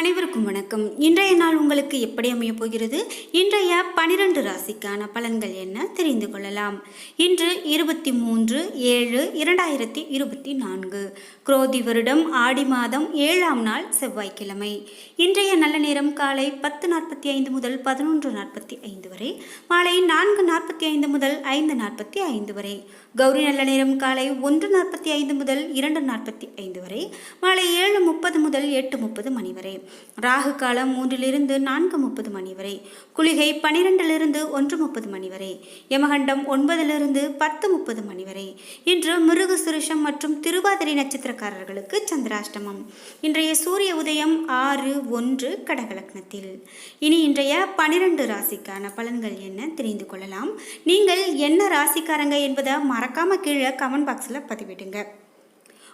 அனைவருக்கும் வணக்கம். இன்றைய நாள் உங்களுக்கு எப்படி அமையப் போகிறது? இன்றைய பனிரெண்டு ராசிக்கான பலன்கள் என்ன? தெரிந்து கொள்ளலாம். இன்று இருபத்தி மூன்று ஏழு இரண்டாயிரத்தி இருபத்தி நான்கு. குரோதி வருடம் ஆடி மாதம் ஏழாம் நாள் செவ்வாய்க்கிழமை. இன்றைய நல்ல நேரம் காலை பத்து நாற்பத்தி ஐந்து முதல் பதினொன்று நாற்பத்தி ஐந்து வரை மாலை நான்கு நாற்பத்தி ஐந்து முதல் ஐந்து நாற்பத்தி ஐந்து வரை கௌரி நல்ல நேரம் காலை ஒன்று நாற்பத்தி ஐந்து முதல் இரண்டு நாற்பத்தி ஐந்து வரை மாலை ஏழு முப்பது முதல் எட்டு முப்பது மணி வரை. ராகு காலம் மூன்றிலிருந்து நான்கு முப்பது மணி வரை குளிகை பனிரெண்டிலிருந்து ஒன்று முப்பது மணி வரை யமகண்டம் ஒன்பதிலிருந்து பத்து முப்பது மணி வரை. இன்று மிருகு சுருஷம் மற்றும் திருவாதிரை நட்சத்திரக்காரர்களுக்கு சந்திராஷ்டமம். இன்றைய சூரிய உதயம் ஆறு ஒன்று கடகலக்னத்தில். இனி இன்றைய பனிரெண்டு ராசிக்கான பலன்கள் என்ன தெரிந்து கொள்ளலாம்? நீங்கள் என்ன ராசிக்காரங்க என்பதை மறக்காம கீழே கமெண்ட் பாக்ஸில் பதிவிடுங்க.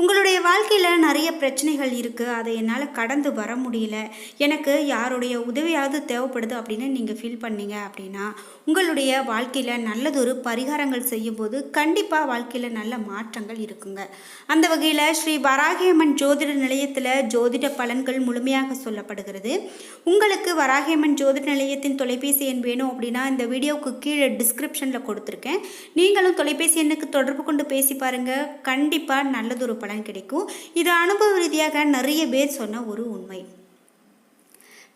உங்களுடைய வாழ்க்கையில் நிறைய பிரச்சனைகள் இருக்குது அதை என்னால் கடந்து வர முடியல. எனக்கு யாருடைய உதவியாவது தேவைப்படுது அப்படின்னு நீங்கள் ஃபீல் பண்ணீங்க அப்படின்னா உங்களுடைய வாழ்க்கையில் நல்லதொரு பரிகாரங்கள் செய்யும்போது கண்டிப்பாக வாழ்க்கையில் நல்ல மாற்றங்கள் இருக்குங்க. அந்த வகையில் ஸ்ரீ வராகியம்மன் ஜோதிட நிலையத்தில் ஜோதிட பலன்கள் முழுமையாக சொல்லப்படுகிறது. உங்களுக்கு வராகியம்மன் ஜோதிட நிலையத்தின் தொலைபேசி எண் வேணும் அப்படின்னா இந்த வீடியோவுக்கு கீழே டிஸ்கிரிப்ஷனில் கொடுத்துருக்கேன். நீங்களும் தொலைபேசி எண்ணுக்கு தொடர்பு கொண்டு பேசி பாருங்கள் கண்டிப்பாக நல்லதொரு பலன் கிடைக்கும். இது அனுபவ ரீதியாக நிறைய பேர் சொன்ன ஒரு உண்மை.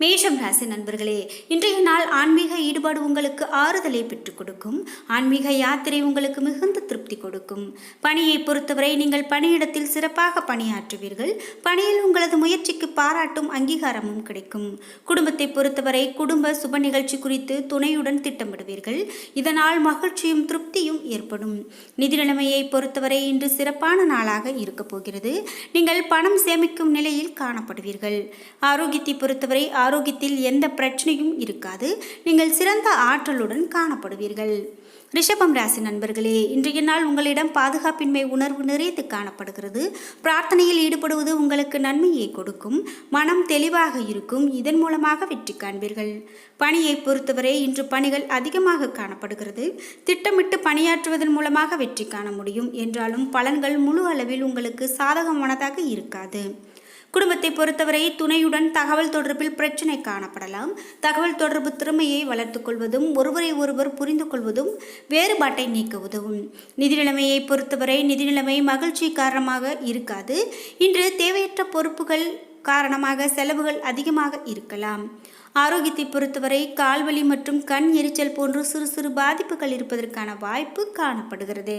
மேஷம் ராசி நண்பர்களே இன்றைய நாள் ஆன்மீக ஈடுபாடு உங்களுக்கு ஆறுதலை பெற்றுக் கொடுக்கும். ஆன்மீக யாத்திரை உங்களுக்கு மிகுந்த திருப்தி கொடுக்கும். பணியை பொறுத்தவரை நீங்கள் பணியிடத்தில் சிறப்பாக பணியாற்றுவீர்கள். பணியில் உங்களது முயற்சிக்கு பாராட்டும் அங்கீகாரமும் கிடைக்கும். குடும்பத்தை பொறுத்தவரை குடும்ப சுப நிகழ்ச்சி குறித்து துணையுடன் திட்டமிடுவீர்கள். இதனால் மகிழ்ச்சியும் திருப்தியும் ஏற்படும். நிதி நிலைமையை பொறுத்தவரை இன்று சிறப்பான நாளாக இருக்கப் போகிறது. நீங்கள் பணம் சேமிக்கும் நிலையில் காணப்படுவீர்கள். ஆரோக்கியத்தை பொறுத்தவரை ஆரோக்கியத்தில் எந்த பிரச்சனையும் இருக்காது. நீங்கள் சிறந்த ஆற்றலுடன் காணப்படுவீர்கள். ரிஷபம் ராசி நண்பர்களே இன்றைய நாள் உங்களிடம் பாதுகாப்பின்மை உணர்வு நிறைத்து காணப்படுகிறது. பிரார்த்தனையில் ஈடுபடுவது உங்களுக்கு நன்மையை கொடுக்கும். மனம் தெளிவாக இருக்கும். இதன் மூலமாக வெற்றி காண்பீர்கள். பணியை பொறுத்தவரை இன்று பணிகள் அதிகமாக காணப்படுகிறது. திட்டமிட்டு பணியாற்றுவதன் மூலமாக வெற்றி காண முடியும். என்றாலும் பலன்கள் முழு அளவில் உங்களுக்கு சாதகமானதாக இருக்காது. குடும்பத்தை பொறுத்தவரை துணையுடன் தகவல் தொடர்பில் பிரச்சனை காணப்படலாம். தகவல் தொடர்பு திறமையை வளர்த்துக் கொள்வதும் ஒருவரை ஒருவர் புரிந்து கொள்வதும் வேறுபாட்டை நீக்க உதவும். நிதி நிலைமையை பொறுத்தவரை நிதி நிலைமை மகிழ்ச்சி காரணமாக இருக்காது. இன்று தேவையற்ற பொறுப்புகள் காரணமாக செலவுகள் அதிகமாக இருக்கலாம். ஆரோக்கியத்தை பொறுத்தவரை கால்வலி மற்றும் கண் எரிச்சல் போன்ற சிறு சிறு பாதிப்புகள் இருப்பதற்கான வாய்ப்பு காணப்படுகிறது.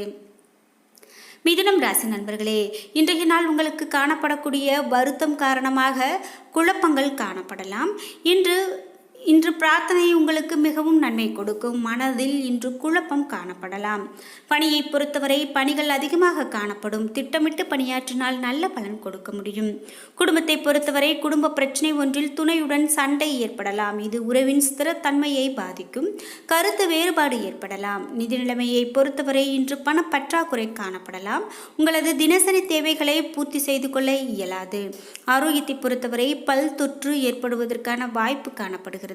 மிதுனம் ராசி நண்பர்களே இன்றைய நாள் உங்களுக்கு காணப்படக்கூடிய வருத்தம் காரணமாக குழப்பங்கள் காணப்படலாம். இன்று இன்று பிரார்த்தனை உங்களுக்கு மிகவும் நன்மை கொடுக்கும். மனதில் இன்று குழப்பம் காணப்படலாம். பணியை பொறுத்தவரை பணிகள் அதிகமாக காணப்படும். திட்டமிட்டு பணியாற்றினால் நல்ல பலன் கொடுக்க முடியும். குடும்பத்தை பொறுத்தவரை குடும்ப பிரச்சனை ஒன்றில் துணையுடன் சண்டை ஏற்படலாம். இது உறவின் ஸ்திரத்தன்மையை பாதிக்கும். கருத்து வேறுபாடு ஏற்படலாம். நிதி நிலைமையை பொறுத்தவரை இன்று பணப்பற்றாக்குறை காணப்படலாம். உங்களது தினசரி தேவைகளை பூர்த்தி செய்து கொள்ள இயலாது. ஆரோக்கியத்தை பொறுத்தவரை பல் தொற்று ஏற்படுவதற்கான வாய்ப்பு காணப்படுகிறது.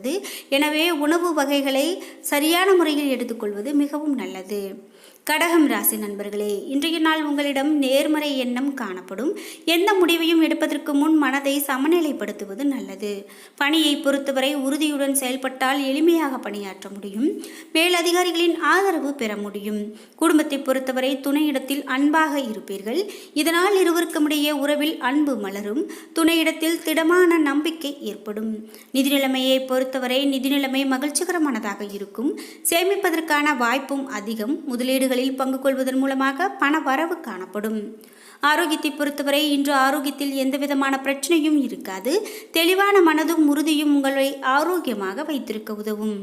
எனவே உணவு வகைகளை சரியான முறையில் எடுத்துக்கொள்வது மிகவும் நல்லது. கடகம் ராசி நண்பர்களே இன்றைய நாள் உங்களிடம் நேர்மறை எண்ணம் காணப்படும். எந்த முடிவையும் எடுப்பதற்கு முன் மனதை சமநிலைப்படுத்துவது நல்லது. பணியை பொறுத்தவரை உறுதியுடன் செயல்பட்டால் எளிமையாக பணியாற்ற முடியும். மேலதிகாரிகளின் ஆதரவு பெற முடியும். குடும்பத்தை பொறுத்தவரை துணையிடத்தில் அன்பாக இருப்பீர்கள். இதனால் இருவருக்குமிடையே உறவில் அன்பு மலரும். துணையிடத்தில் திடமான நம்பிக்கை ஏற்படும். நிதி நிலைமையை பொறுத்தவரை நிதிநிலைமை மகிழ்ச்சிகரமானதாக இருக்கும். சேமிப்பதற்கான வாய்ப்பும் அதிகம். முதலீடுகள் நிகழ்ச்சிகளில் பங்கு கொள்வதன் மூலமாக பண வரவு காணப்படும். ஆரோக்கியத்தை பொறுத்தவரை இன்று ஆரோக்கியத்தில் எந்தவிதமான பிரச்சனையும் இருக்காது. தெளிவான மனதும் உறுதியும் உங்களை ஆரோக்கியமாக வைத்திருக்க உதவும்.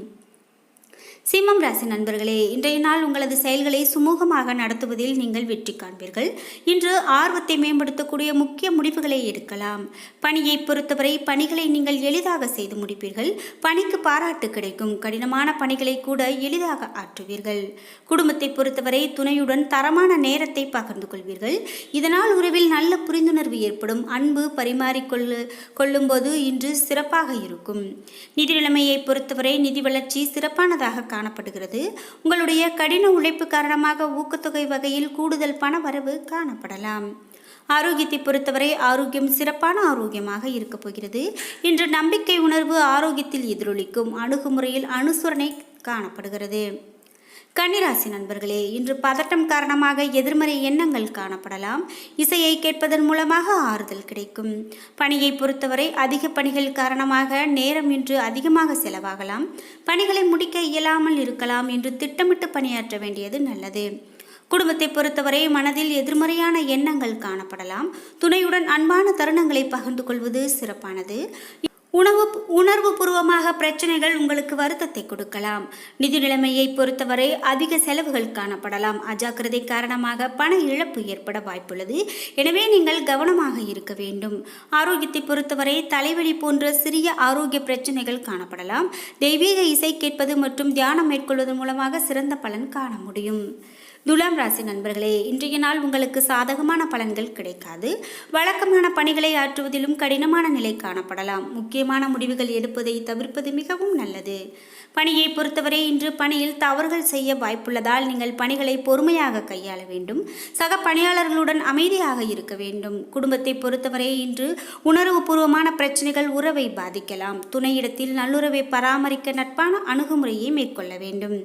சிம்மம் ராசி நண்பர்களே இன்றைய நாள் உங்களது செயல்களை சுமூகமாக நடத்துவதில் நீங்கள் வெற்றி காண்பீர்கள். இன்று ஆர்வத்தை மேம்படுத்தக்கூடிய முக்கிய முடிவுகளை எடுக்கலாம். பணியை பொறுத்தவரை பணிகளை நீங்கள் எளிதாக செய்து முடிப்பீர்கள். பணிக்கு பாராட்டு கிடைக்கும். கடினமான பணிகளை கூட எளிதாக ஆற்றுவீர்கள். குடும்பத்தை பொறுத்தவரை துணையுடன் தரமான நேரத்தை பகிர்ந்து கொள்வீர்கள். இதனால் உறவில் நல்ல புரிந்துணர்வு ஏற்படும். அன்பு பரிமாறிக்கொள்ளு கொள்ளும்போது இன்று சிறப்பாக இருக்கும். நிதி நிலைமையை பொறுத்தவரை நிதி வளர்ச்சி சிறப்பானதாக காணப்படுகிறது. உங்களுடைய கடின உழைப்பு காரணமாக ஊக்கத்தொகை வகையில் கூடுதல் பண வரவு காணப்படலாம். ஆரோக்கியத்தை பொறுத்தவரை ஆரோக்கியம் சிறப்பான ஆரோக்கியமாக இருக்கப் போகிறது. இன்று நம்பிக்கை உணர்வு ஆரோக்கியத்தில் எதிரொலிக்கும். அணுகுமுறையில் அனுசரணை காணப்படுகிறது. கன்னிராசி நண்பர்களே இன்று பதட்டம் காரணமாக எதிர்மறை எண்ணங்கள் காணப்படலாம். இசையை கேட்பதன் மூலமாக ஆறுதல் கிடைக்கும். பணியை பொறுத்தவரை அதிக பணிகள் காரணமாக நேரம் இன்று அதிகமாக செலவாகலாம். பணிகளை முடிக்க இயலாமல் இருக்கலாம் என்று திட்டமிட்டு பணியாற்ற வேண்டியது நல்லது. குடும்பத்தை பொறுத்தவரை மனதில் எதிர்மறையான எண்ணங்கள் காணப்படலாம். துணையுடன் அன்பான தருணங்களை பகிர்ந்து கொள்வது சிறப்பானது. உணவு உணர்வு பூர்வமாக பிரச்சனைகள் உங்களுக்கு வருத்தத்தை கொடுக்கலாம். நிதி நிலைமையை பொறுத்தவரை அதிக செலவுகள் காணப்படலாம். அஜாக்கிரதை காரணமாக பண இழப்பு ஏற்பட வாய்ப்புள்ளது. எனவே நீங்கள் கவனமாக இருக்க வேண்டும். ஆரோக்கியத்தை பொறுத்தவரை தலைவலி போன்ற சிறிய ஆரோக்கிய பிரச்சனைகள் காணப்படலாம். தெய்வீக இசை கேட்பது மற்றும் தியானம் மேற்கொள்வதன் மூலமாக சிறந்த பலன் காண முடியும். துலாம் ராசி நண்பர்களே இன்றைய நாள் உங்களுக்கு சாதகமான பலன்கள் கிடைக்காது. வழக்கமான பணிகளை ஆற்றுவதிலும் கடினமான நிலை காணப்படலாம். முக்கியமான முடிவுகள் எடுப்பதை தவிர்ப்பது மிகவும் நல்லது. பணியை பொறுத்தவரை இன்று பணியில் தவறுகள் செய்ய வாய்ப்புள்ளதால் நீங்கள் பணிகளை பொறுமையாக கையாள வேண்டும். சக பணியாளர்களுடன் அமைதியாக இருக்க வேண்டும். குடும்பத்தை பொறுத்தவரை இன்று உணர்வுபூர்வமான பிரச்சனைகள் உறவை பாதிக்கலாம். துணையிடத்தில் நல்லுறவை பராமரிக்க நட்பான அணுகுமுறையை மேற்கொள்ள வேண்டும்.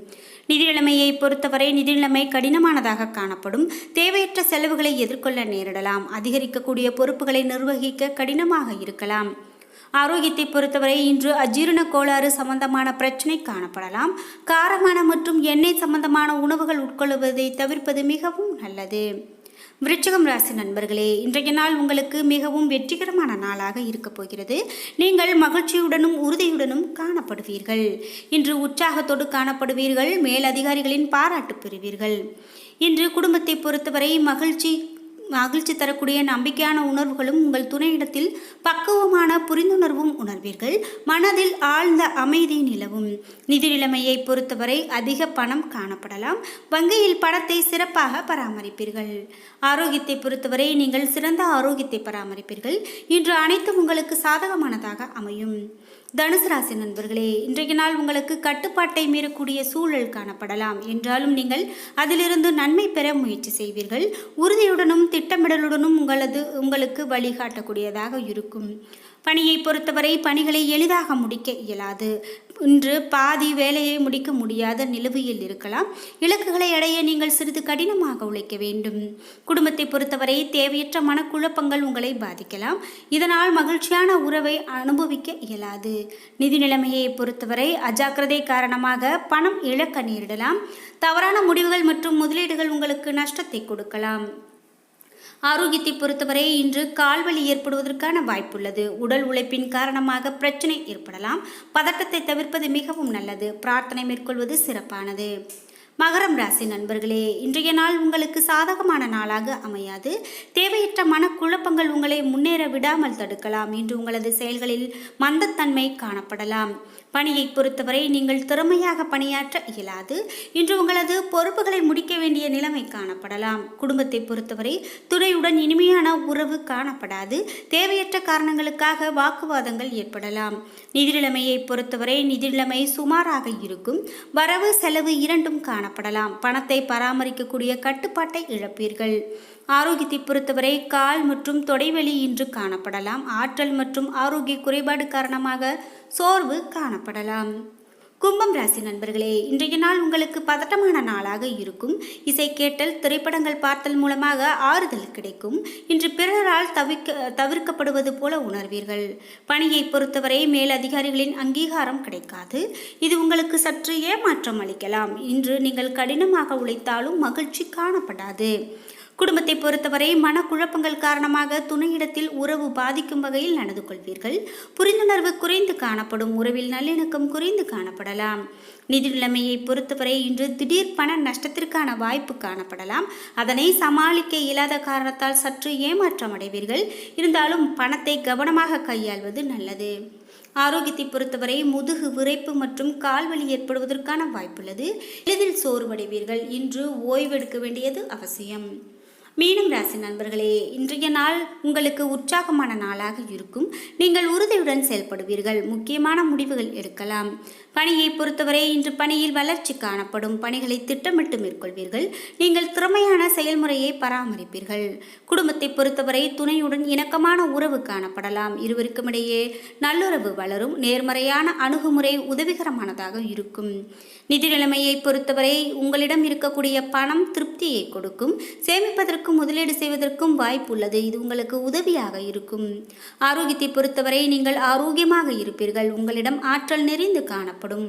நிதி நிலைமையை பொறுத்தவரை நிதி நிலைமை கடினமானதாக காணப்படும். தேவையற்ற செலவுகளை எதிர்கொள்ள நேரிடலாம். அதிகரிக்கக்கூடிய பொறுப்புகளை நிர்வகிக்க கடினமாக இருக்கலாம். ஆரோக்கியத்தை பொறுத்தவரை இன்று அஜீரண கோளாறு சம்பந்தமான பிரச்சனை காணப்படலாம். காரமான மற்றும் எண்ணெய் சம்பந்தமான உணவுகள் உட்கொள்வதை தவிர்ப்பது மிகவும் நல்லது. விருச்சகம் ராசி நண்பர்களே இன்றைய நாள் உங்களுக்கு மிகவும் வெற்றிகரமான நாளாக இருக்கப் போகிறது. நீங்கள் மகிழ்ச்சியுடனும் உறுதியுடனும் காணப்படுவீர்கள். இன்று உற்சாகத்தோடு காணப்படுவீர்கள் மேலதிகாரிகளின் பாராட்டு பெறுவீர்கள். இன்று குடும்பத்தை பொறுத்தவரை மகிழ்ச்சி மகிழ்ச்சி தரக்கூடிய நம்பிக்கையான உணர்வுகளும் உங்கள் துணையிடத்தில் பக்குவமான புரிந்துணர்வும் உணர்வீர்கள். மனதில் ஆழ்ந்த அமைதி நிலவும். நிதி நிலைமையை பொறுத்தவரை அதிக பணம் காணப்படலாம். வங்கியில் பணத்தை சிறப்பாக பராமரிப்பீர்கள். ஆரோக்கியத்தை பொறுத்தவரை நீங்கள் சிறந்த ஆரோக்கியத்தை பராமரிப்பீர்கள். இன்று அனைத்தும் உங்களுக்கு சாதகமானதாக அமையும். தனுசு ராசி நண்பர்களே இன்றைய நாள் உங்களுக்கு கட்டுப்பாட்டை மீறக்கூடிய சூழல் காணப்படலாம். என்றாலும் நீங்கள் அதிலிருந்து நன்மை பெற முயற்சி செய்வீர்கள். உறுதியுடனும் திட்டமிடலுடனும் உங்களது உங்களுக்கு வழிகாட்டக்கூடியதாக இருக்கும். பணியை பொறுத்தவரை பணிகளை எளிதாக முடிக்க இயலாது. இன்று பாதி வேலையை முடிக்க முடியாத நிலுவையில் இருக்கலாம். இலக்குகளை அடைய நீங்கள் சிறிது கடினமாக உழைக்க வேண்டும். குடும்பத்தை பொறுத்தவரை தேவையற்ற மனக்குழப்பங்கள் உங்களை பாதிக்கலாம். இதனால் மகிழ்ச்சியான உறவை அனுபவிக்க இயலாது. நிதி நிலைமையை பொறுத்தவரை அஜாக்கிரதை காரணமாக பணம் இழக்க நேரிடலாம். தவறான முடிவுகள் மற்றும் முதலீடுகள் உங்களுக்கு நஷ்டத்தை கொடுக்கலாம். ஆரோக்கியத்தை பொறுத்தவரை இன்று கால்வலி ஏற்படுவதற்கான வாய்ப்புள்ளது. உடல் உழைப்பின் காரணமாக பிரச்சனை ஏற்படலாம். பதட்டத்தை தவிர்ப்பது மிகவும் நல்லது. பிரார்த்தனை மேற்கொள்வது சிறப்பானது. மகரம் ராசி நண்பர்களே இன்றைய நாள் உங்களுக்கு சாதகமான நாளாக அமையாது. தேவையற்ற மனக்குழப்பங்கள் உங்களை முன்னேற விடாமல் தடுக்கலாம். இன்று உங்களது செயல்களில் மந்தத்தன்மை காணப்படலாம். பணியை பொறுத்தவரை நீங்கள் திறமையாக பணியாற்ற இயலாது. இன்று உங்களது பொறுப்புகளை முடிக்க வேண்டிய நிலைமை காணப்படலாம். குடும்பத்தை பொறுத்தவரை துணையுடன் இனிமையான உறவு காணப்படாது. தேவையற்ற காரணங்களுக்காக வாக்குவாதங்கள் ஏற்படலாம். நிதிநிலைமையை பொறுத்தவரை நிதிநிலைமை சுமாராக இருக்கும். வரவு செலவு இரண்டும் காணப்படலாம். பணத்தை பராமரிக்கக்கூடிய கட்டுப்பாட்டை இழப்பீர்கள். ஆரோக்கியத்தை பொறுத்தவரை கால் மற்றும் தொடைவெளி இன்று காணப்படலாம். ஆற்றல் மற்றும் ஆரோக்கிய குறைபாடு காரணமாக சோர்வு காணப்படலாம். கும்பம் ராசி நண்பர்களே இன்றைய நாள் உங்களுக்கு பதட்டமான நாளாக இருக்கும். இசை கேட்டல் திரைப்படங்கள் பார்த்தல் மூலமாக ஆறுதல் கிடைக்கும். இன்று பிறரால் தவிக்க தவிர்க்கப்படுவது போல உணர்வீர்கள். பணியை பொறுத்தவரை மேலதிகாரிகளின் அங்கீகாரம் கிடைக்காது. இது உங்களுக்கு சற்று ஏமாற்றம் அளிக்கலாம். இன்று நீங்கள் கடினமாக உழைத்தாலும் மகிழ்ச்சி காணப்படாது. குடும்பத்தை பொறுத்தவரை மனக்குழப்பங்கள் காரணமாக துணையிடத்தில் உறவு பாதிக்கும் வகையில் நடந்து கொள்வீர்கள். புரிந்துணர்வு குறைந்து காணப்படும் உறவில் நல்லிணக்கம் குறைந்து காணப்படலாம். நிதி நிலைமையை பொறுத்தவரை இன்று திடீர் பண நஷ்டத்திற்கான வாய்ப்பு காணப்படலாம். அதனை சமாளிக்க இயலாத காரணத்தால் சற்று ஏமாற்றம் அடைவீர்கள். இருந்தாலும் பணத்தை கவனமாக கையாள்வது நல்லது. ஆரோக்கியத்தை பொறுத்தவரை முதுகு விரைப்பு மற்றும் கால்வலி ஏற்படுவதற்கான வாய்ப்புள்ளது. எளிதில் சோர்வடைவீர்கள். இன்று ஓய்வெடுக்க வேண்டியது அவசியம். மீனம் ராசி நண்பர்களே இன்றைய நாள் உங்களுக்கு உற்சாகமான நாளாக இருக்கும். நீங்கள் உறுதியுடன் செயல்படுவீர்கள். முக்கியமான முடிவுகள் எடுக்கலாம். பணியை பொறுத்தவரை இன்று பணியில் வளர்ச்சி காணப்படும். பணிகளை திட்டமிட்டு மேற்கொள்வீர்கள். நீங்கள் திறமையான செயல்முறையை பராமரிப்பீர்கள். குடும்பத்தை பொறுத்தவரை துணையுடன் இணக்கமான உறவு காணப்படலாம். இருவருக்கும் இடையே நல்லுறவு வளரும். நேர்மறையான அணுகுமுறை உதவிகரமானதாக இருக்கும். நிதி நிலைமையை பொறுத்தவரை உங்களிடம் இருக்கக்கூடிய பணம் திருப்தியை கொடுக்கும். சேமிப்பதற்கு சேமிப்பதற்கும் முதலீடு செய்வதற்கும் வாய்ப்பு உள்ளது இது உங்களுக்கு உதவியாக இருக்கும். ஆரோக்கியத்தை பொறுத்தவரை நீங்கள் ஆரோக்கியமாக இருப்பீர்கள். உங்களிடம் ஆற்றல் நிறைந்து காணப்படும்.